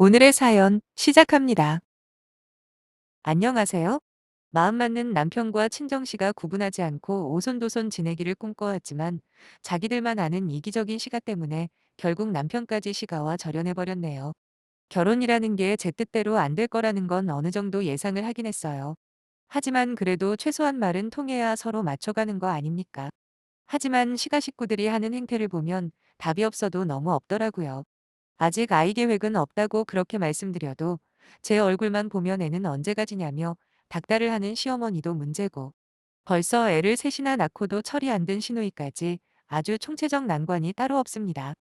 오늘의 사연 시작합니다. 안녕하세요. 마음 맞는 남편과 친정씨가 구분하지 않고 오손도손 지내기를 꿈꿔왔지만 자기들만 아는 이기적인 시가 때문에 결국 남편까지 시가와 절연해버렸네요. 결혼이라는 게 제 뜻대로 안 될 거라는 건 어느 정도 예상을 하긴 했어요. 하지만 그래도 최소한 말은 통해야 서로 맞춰가는 거 아닙니까? 하지만 시가 식구들이 하는 행태를 보면 답이 없어도 너무 없더라고요. 아직 아이 계획은 없다고 그렇게 말씀드려도 제 얼굴만 보면 애는 언제 가지냐며 닥달을 하는 시어머니도 문제고 벌써 애를 셋이나 낳고도 철이 안 든 시누이까지 아주 총체적 난관이 따로 없습니다.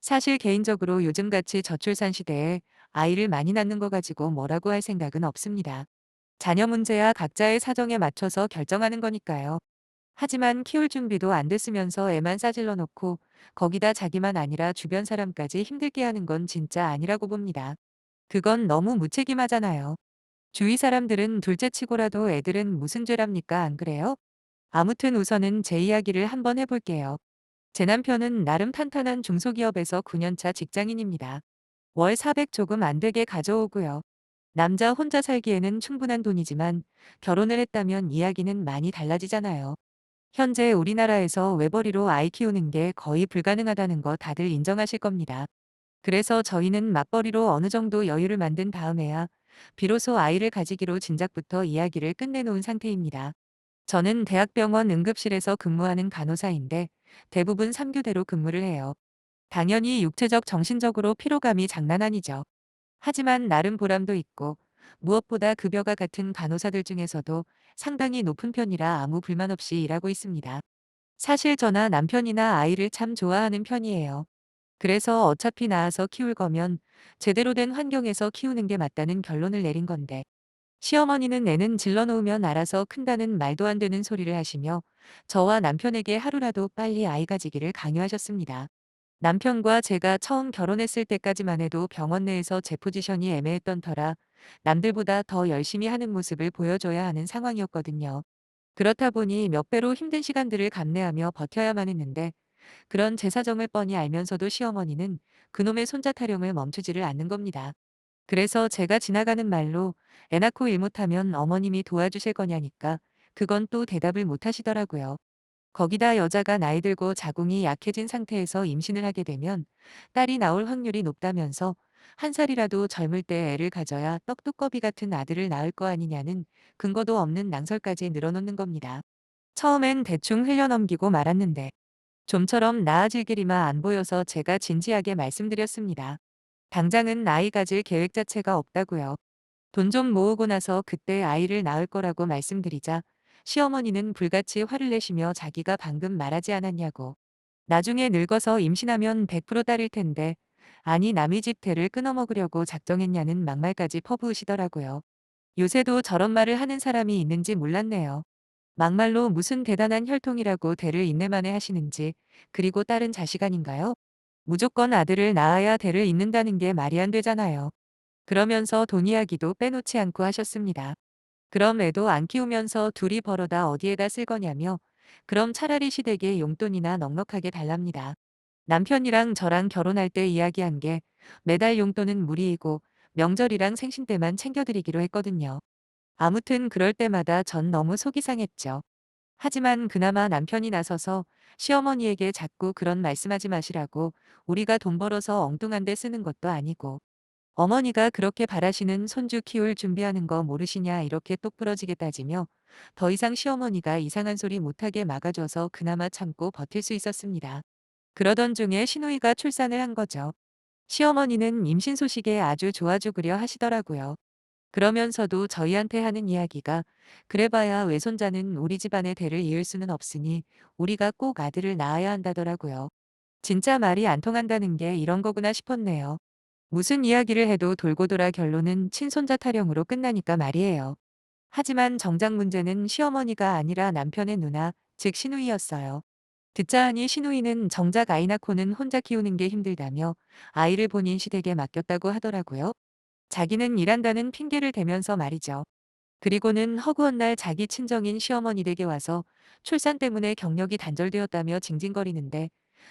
사실 개인적으로 요즘같이 저출산 시대에 아이를 많이 낳는 거 가지고 뭐라고 할 생각은 없습니다. 자녀 문제야 각자의 사정에 맞춰서 결정하는 거니까요. 하지만 키울 준비도 안 됐으면서 애만 싸질러 놓고 거기다 자기만 아니라 주변 사람까지 힘들게 하는 건 진짜 아니라고 봅니다. 그건 너무 무책임하잖아요. 주위 사람들은 둘째치고라도 애들은 무슨 죄랍니까 안 그래요? 아무튼 우선은 제 이야기를 한번 해볼게요. 제 남편은 나름 탄탄한 중소기업에서 9년차 직장인입니다. 월 400 조금 안 되게 가져오고요. 남자 혼자 살기에는 충분한 돈이지만 결혼을 했다면 이야기는 많이 달라지잖아요. 현재 우리나라에서 외벌이로 아이 키우는 게 거의 불가능하다는 거 다들 인정하실 겁니다. 그래서 저희는 맞벌이로 어느 정도 여유를 만든 다음에야 비로소 아이를 가지기로 진작부터 이야기를 끝내놓은 상태입니다. 저는 대학병원 응급실에서 근무하는 간호사인데 대부분 3교대로 근무를 해요. 당연히 육체적 정신적으로 피로감이 장난 아니죠. 하지만 나름 보람도 있고 무엇보다 급여가 같은 간호사들 중에서도 상당히 높은 편이라 아무 불만 없이 일하고 있습니다. 사실 저나 남편이나 아이를 참 좋아하는 편이에요. 그래서 어차피 낳아서 키울 거면 제대로 된 환경에서 키우는 게 맞다는 결론을 내린 건데 시어머니는 애는 질러놓으면 알아서 큰다는 말도 안 되는 소리를 하시며 저와 남편에게 하루라도 빨리 아이 가지기를 강요하셨습니다. 남편과 제가 처음 결혼했을 때까지만 해도 병원 내에서 제 포지션이 애매했던 터라 남들보다 더 열심히 하는 모습을 보여줘야 하는 상황이었거든요. 그렇다 보니 몇 배로 힘든 시간들을 감내하며 버텨야만 했는데 그런 제 사정을 뻔히 알면서도 시어머니는 그놈의 손자 타령을 멈추지를 않는 겁니다. 그래서 제가 지나가는 말로 애 낳고 일 못하면 어머님이 도와주실 거냐니까 그건 또 대답을 못 하시더라고요. 거기다 여자가 나이 들고 자궁이 약해진 상태에서 임신을 하게 되면 딸이 나올 확률이 높다면서 한 살이라도 젊을 때 애를 가져야 떡두꺼비 같은 아들을 낳을 거 아니냐는 근거도 없는 낭설까지 늘어놓는 겁니다. 처음엔 대충 흘려넘기고 말았는데 좀처럼 나아질 길이만 안 보여서 제가 진지하게 말씀드렸습니다. 당장은 아이 가질 계획 자체가 없다고요. 돈 좀 모으고 나서 그때 아이를 낳을 거라고 말씀드리자 시어머니는 불같이 화를 내시며 자기가 방금 말하지 않았냐고. 나중에 늙어서 임신하면 100% 딸일 텐데 아니 남의 집 대를 끊어먹으려고 작정했냐는 막말까지 퍼부으시더라고요. 요새도 저런 말을 하는 사람이 있는지 몰랐네요. 막말로 무슨 대단한 혈통이라고 대를 인내만에 하시는지 그리고 딸은 자식 아닌가요? 무조건 아들을 낳아야 대를 잇는다는 게 말이 안 되잖아요. 그러면서 돈 이야기도 빼놓지 않고 하셨습니다. 그럼 애도 안 키우면서 둘이 벌어다 어디에다 쓸 거냐며 그럼 차라리 시댁에 용돈이나 넉넉하게 달랍니다. 남편이랑 저랑 결혼할 때 이야기한 게 매달 용돈은 무리이고 명절이랑 생신 때만 챙겨드리기로 했거든요. 아무튼 그럴 때마다 전 너무 속이 상했죠. 하지만 그나마 남편이 나서서 시어머니에게 자꾸 그런 말씀하지 마시라고 우리가 돈 벌어서 엉뚱한 데 쓰는 것도 아니고 어머니가 그렇게 바라시는 손주 키울 준비하는 거 모르시냐 이렇게 똑부러지게 따지며 더 이상 시어머니가 이상한 소리 못하게 막아줘서 그나마 참고 버틸 수 있었습니다. 그러던 중에 시누이가 출산을 한 거죠. 시어머니는 임신 소식에 아주 좋아 죽으려 하시더라고요. 그러면서도 저희한테 하는 이야기가 그래봐야 외손자는 우리 집안의 대를 이을 수는 없으니 우리가 꼭 아들을 낳아야 한다더라고요. 진짜 말이 안 통한다는 게 이런 거구나 싶었네요. 무슨 이야기를 해도 돌고 돌아 결론은 친손자 타령으로 끝나니까 말이에요. 하지만 정작 문제는 시어머니가 아니라 남편의 누나, 즉 시누이였어요. 듣자 하니 시누이는 정작 아이 낳고는 혼자 키우는 게 힘들다며 아이를 본인 시댁에 맡겼다고 하더라고요. 자기는 일한다는 핑계를 대면서 말이죠. 그리고는 허구한 날 자기 친정인 시어머니 댁에 와서 출산 때문에 경력이 단절되었다며 징징거리는데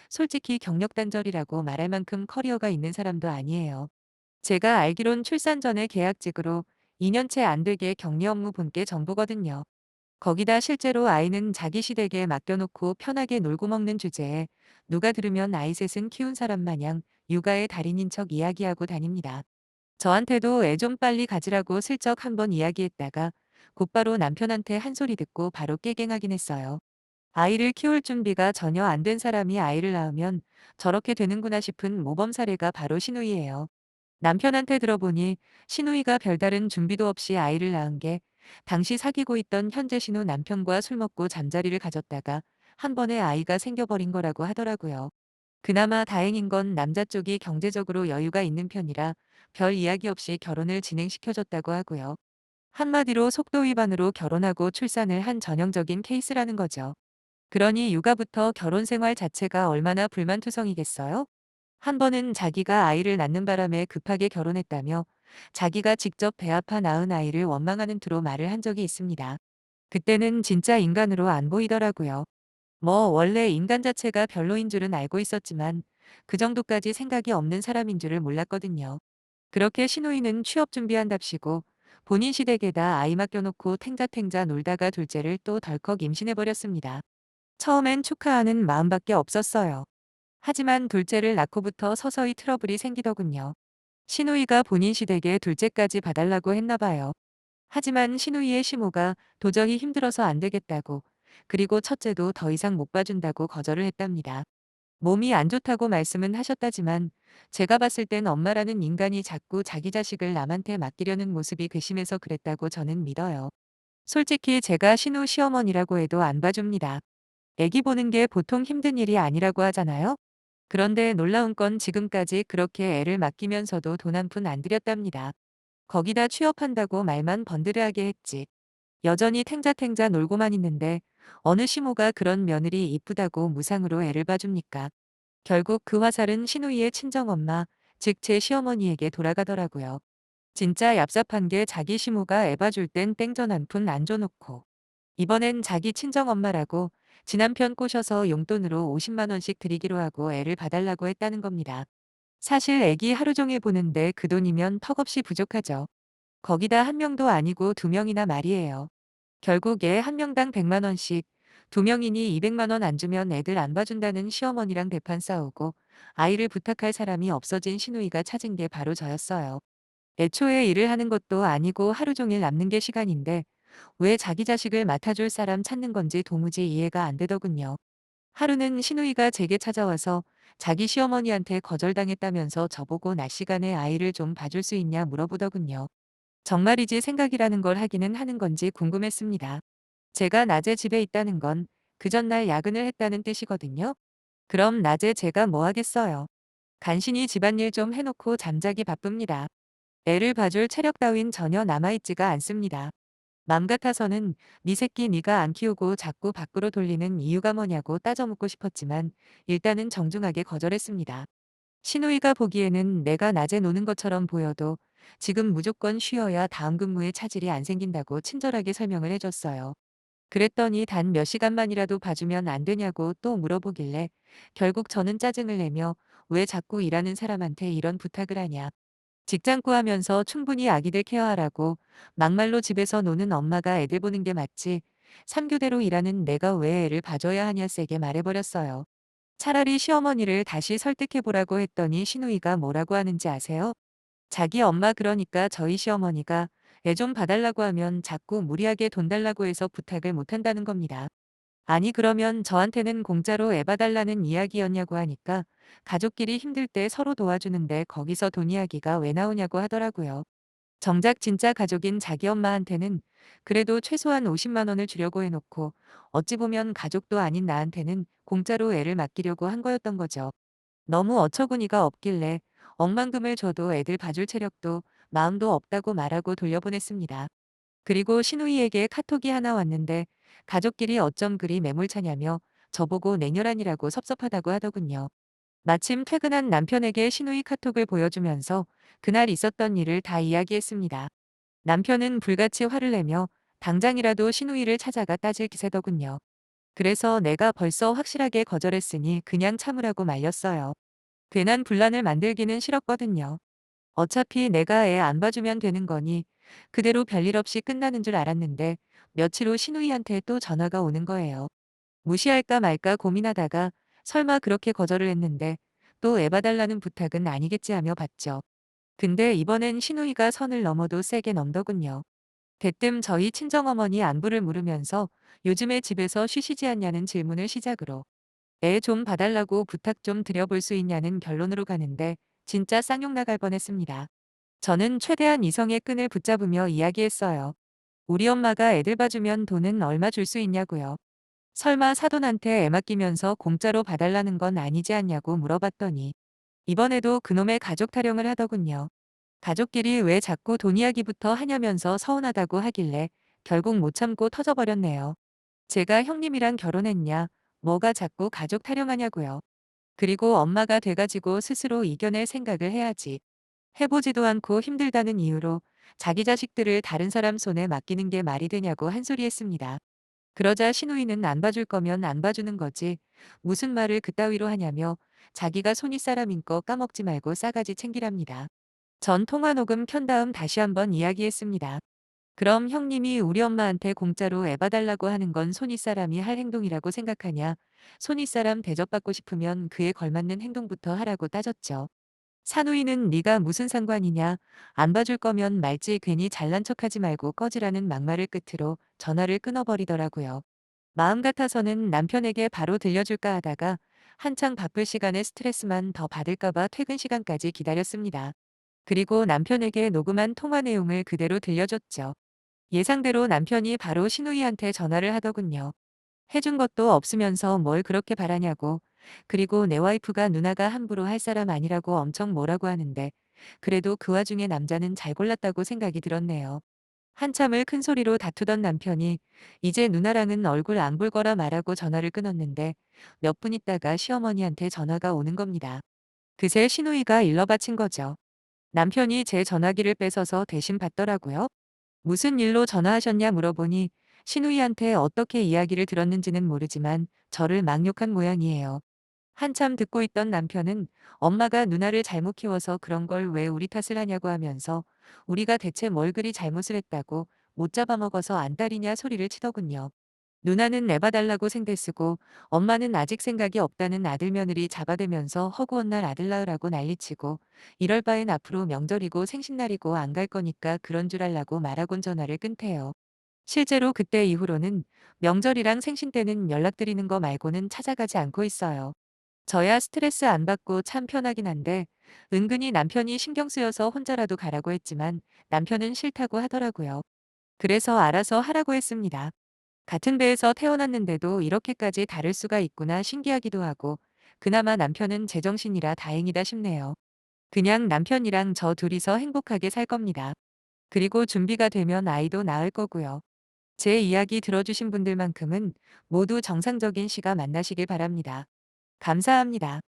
솔직히 경력 단절이라고 말할 만큼 커리어가 있는 사람도 아니에요. 제가 알기론 출산 전에 계약직으로 2년째 안 되게 격리 업무 본 게 전부거든요. 거기다 실제로 아이는 자기 시댁에 맡겨놓고 편하게 놀고 먹는 주제에 누가 들으면 아이 셋은 키운 사람 마냥 육아의 달인인 척 이야기하고 다닙니다. 저한테도 애 좀 빨리 가지라고 슬쩍 한번 이야기했다가 곧바로 남편한테 한 소리 듣고 바로 깨갱하긴 했어요. 아이를 키울 준비가 전혀 안 된 사람이 아이를 낳으면 저렇게 되는구나 싶은 모범 사례가 바로 신우이예요. 남편한테 들어보니 신우이가 별다른 준비도 없이 아이를 낳은 게 당시 사귀고 있던 현재 신우 남편과 술 먹고 잠자리를 가졌다가 한 번에 아이가 생겨버린 거라고 하더라고요. 그나마 다행인 건 남자 쪽이 경제적으로 여유가 있는 편이라 별 이야기 없이 결혼을 진행시켜줬다고 하고요. 한마디로 속도 위반으로 결혼하고 출산을 한 전형적인 케이스라는 거죠. 그러니 육아부터 결혼 생활 자체가 얼마나 불만투성이겠어요? 한 번은 자기가 아이를 낳는 바람에 급하게 결혼했다며 자기가 직접 배 아파 낳은 아이를 원망하는 투로 말을 한 적이 있습니다. 그때는 진짜 인간으로 안 보이더라고요. 뭐 원래 인간 자체가 별로인 줄은 알고 있었지만 그 정도까지 생각이 없는 사람인 줄을 몰랐거든요. 그렇게 신우이는 취업 준비한답시고 본인 시댁에다 아이 맡겨놓고 탱자탱자 놀다가 둘째를 또 덜컥 임신해버렸습니다. 처음엔 축하하는 마음밖에 없었어요. 하지만 둘째를 낳고부터 서서히 트러블이 생기더군요. 신우이가 본인 시댁에 둘째까지 봐달라고 했나 봐요. 하지만 신우이의 시모가 도저히 힘들어서 안 되겠다고 그리고 첫째도 더 이상 못 봐준다고 거절을 했답니다. 몸이 안 좋다고 말씀은 하셨다지만 제가 봤을 땐 엄마라는 인간이 자꾸 자기 자식을 남한테 맡기려는 모습이 괘씸해서 그랬다고 저는 믿어요. 솔직히 제가 신우 시어머니라고 해도 안 봐줍니다. 애기 보는 게 보통 힘든 일이 아니라고 하잖아요. 그런데 놀라운 건 지금까지 그렇게 애를 맡기면서도 돈 한 푼 안 들였답니다. 거기다 취업한다고 말만 번드르하게 했지. 여전히 탱자탱자 놀고만 있는데 어느 시모가 그런 며느리 이쁘다고 무상으로 애를 봐줍니까? 결국 그 화살은 신우이의 친정엄마, 즉 제 시어머니에게 돌아가더라고요. 진짜 얍삽한 게 자기 시모가 애 봐줄 땐 땡전 한 푼 안 줘놓고 이번엔 자기 친정엄마라고 지남편 꼬셔서 용돈으로 50만 원씩 드리기로 하고 애를 봐달라고 했다는 겁니다. 사실 애기 하루 종일 보는데 그 돈이면 턱없이 부족하죠. 거기다 한 명도 아니고 두 명이나 말이에요. 결국 애한 명당 100만 원씩, 두 명이니 200만 원 안 주면 애들 안 봐준다는 시어머니랑 대판 싸우고 아이를 부탁할 사람이 없어진 신우이가 찾은 게 바로 저였어요. 애초에 일을 하는 것도 아니고 하루 종일 남는 게 시간인데 왜 자기 자식을 맡아줄 사람 찾는 건지 도무지 이해가 안 되더군요. 하루는 신우이가 제게 찾아와서 자기 시어머니한테 거절당했다면서 저보고 낮 시간에 아이를 좀 봐줄 수 있냐 물어보더군요. 정말이지 생각이라는 걸 하기는 하는 건지 궁금했습니다. 제가 낮에 집에 있다는 건 그 전날 야근을 했다는 뜻이거든요. 그럼 낮에 제가 뭐 하겠어요. 간신히 집안일 좀 해놓고 잠자기 바쁩니다. 애를 봐줄 체력 따윈 전혀 남아있지가 않습니다. 맘 같아서는 네 새끼 네가 안 키우고 자꾸 밖으로 돌리는 이유가 뭐냐고 따져 묻고 싶었지만 일단은 정중하게 거절했습니다. 신우이가 보기에는 내가 낮에 노는 것처럼 보여도 지금 무조건 쉬어야 다음 근무에 차질이 안 생긴다고 친절하게 설명을 해줬어요. 그랬더니 단 몇 시간만이라도 봐주면 안 되냐고 또 물어보길래 결국 저는 짜증을 내며 왜 자꾸 일하는 사람한테 이런 부탁을 하냐. 직장 구하면서 충분히 아기들 케어하라고 막말로 집에서 노는 엄마가 애들 보는 게 맞지. 3교대로 일하는 내가 왜 애를 봐줘야 하냐 세게 말해버렸어요. 차라리 시어머니를 다시 설득해보라고 했더니 신우이가 뭐라고 하는지 아세요? 자기 엄마 그러니까 저희 시어머니가 애 좀 봐달라고 하면 자꾸 무리하게 돈 달라고 해서 부탁을 못한다는 겁니다. 아니 그러면 저한테는 공짜로 애 봐달라는 이야기였냐고 하니까 가족끼리 힘들 때 서로 도와주는데 거기서 돈 이야기가 왜 나오냐고 하더라고요. 정작 진짜 가족인 자기 엄마한테는 그래도 최소한 50만 원을 주려고 해놓고 어찌 보면 가족도 아닌 나한테는 공짜로 애를 맡기려고 한 거였던 거죠. 너무 어처구니가 없길래 억만금을 줘도 애들 봐줄 체력도 마음도 없다고 말하고 돌려보냈습니다. 그리고 신우이에게 카톡이 하나 왔는데 가족끼리 어쩜 그리 매몰차냐며 저보고 냉혈한이라고 섭섭하다고 하더군요. 마침 퇴근한 남편에게 신우이 카톡을 보여주면서 그날 있었던 일을 다 이야기했습니다. 남편은 불같이 화를 내며 당장이라도 신우이를 찾아가 따질 기세더군요. 그래서 내가 벌써 확실하게 거절했으니 그냥 참으라고 말렸어요. 괜한 분란을 만들기는 싫었거든요. 어차피 내가 애 안 봐주면 되는 거니 그대로 별일 없이 끝나는 줄 알았는데 며칠 후 신우이한테 또 전화가 오는 거예요. 무시할까 말까 고민하다가 설마 그렇게 거절을 했는데 또애 봐달라는 부탁은 아니겠지 하며 받죠. 근데 이번엔 신우이가 선을 넘어도 세게 넘더군요. 대뜸 저희 친정어머니 안부를 물으면서 요즘에 집에서 쉬시지 않냐는 질문을 시작으로 애 좀 봐달라고 부탁 좀 드려볼 수 있냐는 결론으로 가는데 진짜 쌍욕 나갈 뻔했습니다. 저는 최대한 이성의 끈을 붙잡으며 이야기했어요. 우리 엄마가 애들 봐주면 돈은 얼마 줄 수 있냐고요. 설마 사돈한테 애 맡기면서 공짜로 봐달라는 건 아니지 않냐고 물어봤더니 이번에도 그놈의 가족 타령을 하더군요. 가족끼리 왜 자꾸 돈 이야기부터 하냐면서 서운하다고 하길래 결국 못 참고 터져버렸네요. 제가 형님이랑 결혼했냐? 뭐가 자꾸 가족 타령하냐고요. 그리고 엄마가 돼가지고 스스로 이겨낼 생각을 해야지. 해보지도 않고 힘들다는 이유로 자기 자식들을 다른 사람 손에 맡기는 게 말이 되냐고 한 소리 했습니다. 그러자 신우이는 안 봐줄 거면 안 봐주는 거지. 무슨 말을 그따위로 하냐며 자기가 손이 사람인 거 까먹지 말고 싸가지 챙기랍니다. 전 통화 녹음 켠 다음 다시 한번 이야기했습니다. 그럼 형님이 우리 엄마한테 공짜로 애 봐달라고 하는 건 손윗사람이 할 행동이라고 생각하냐? 손윗사람 대접받고 싶으면 그에 걸맞는 행동부터 하라고 따졌죠. 산후이는 네가 무슨 상관이냐? 안 봐줄 거면 말지 괜히 잘난 척하지 말고 꺼지라는 막말을 끝으로 전화를 끊어버리더라고요. 마음 같아서는 남편에게 바로 들려줄까 하다가 한창 바쁠 시간에 스트레스만 더 받을까봐 퇴근 시간까지 기다렸습니다. 그리고 남편에게 녹음한 통화 내용을 그대로 들려줬죠. 예상대로 남편이 바로 신우이한테 전화를 하더군요. 해준 것도 없으면서 뭘 그렇게 바라냐고. 그리고 내 와이프가 누나가 함부로 할 사람 아니라고 엄청 뭐라고 하는데 그래도 그 와중에 남자는 잘 골랐다고 생각이 들었네요. 한참을 큰 소리로 다투던 남편이 이제 누나랑은 얼굴 안 볼 거라 말하고 전화를 끊었는데 몇 분 있다가 시어머니한테 전화가 오는 겁니다. 그새 신우이가 일러 바친 거죠. 남편이 제 전화기를 뺏어서 대신 받더라고요. 무슨 일로 전화하셨냐 물어보니 신우이한테 어떻게 이야기를 들었는지는 모르지만 저를 막 욕한 모양이에요. 한참 듣고 있던 남편은 엄마가 누나를 잘못 키워서 그런 걸 왜 우리 탓을 하냐고 하면서 우리가 대체 뭘 그리 잘못을 했다고 못 잡아먹어서 안달이냐 소리를 치더군요. 누나는 내봐달라고 생대쓰고 엄마는 아직 생각이 없다는 아들 며느리 잡아대면서 허구한 날 아들 낳으라고 난리치고 이럴 바엔 앞으로 명절이고 생신날이고 안 갈 거니까 그런 줄 알라고 말하곤 전화를 끊대요. 실제로 그때 이후로는 명절이랑 생신 때는 연락드리는 거 말고는 찾아가지 않고 있어요. 저야 스트레스 안 받고 참 편하긴 한데 은근히 남편이 신경 쓰여서 혼자라도 가라고 했지만 남편은 싫다고 하더라고요. 그래서 알아서 하라고 했습니다. 같은 배에서 태어났는데도 이렇게까지 다를 수가 있구나 신기하기도 하고 그나마 남편은 제정신이라 다행이다 싶네요. 그냥 남편이랑 저 둘이서 행복하게 살 겁니다. 그리고 준비가 되면 아이도 낳을 거고요. 제 이야기 들어주신 분들만큼은 모두 정상적인 시가 만나시길 바랍니다. 감사합니다.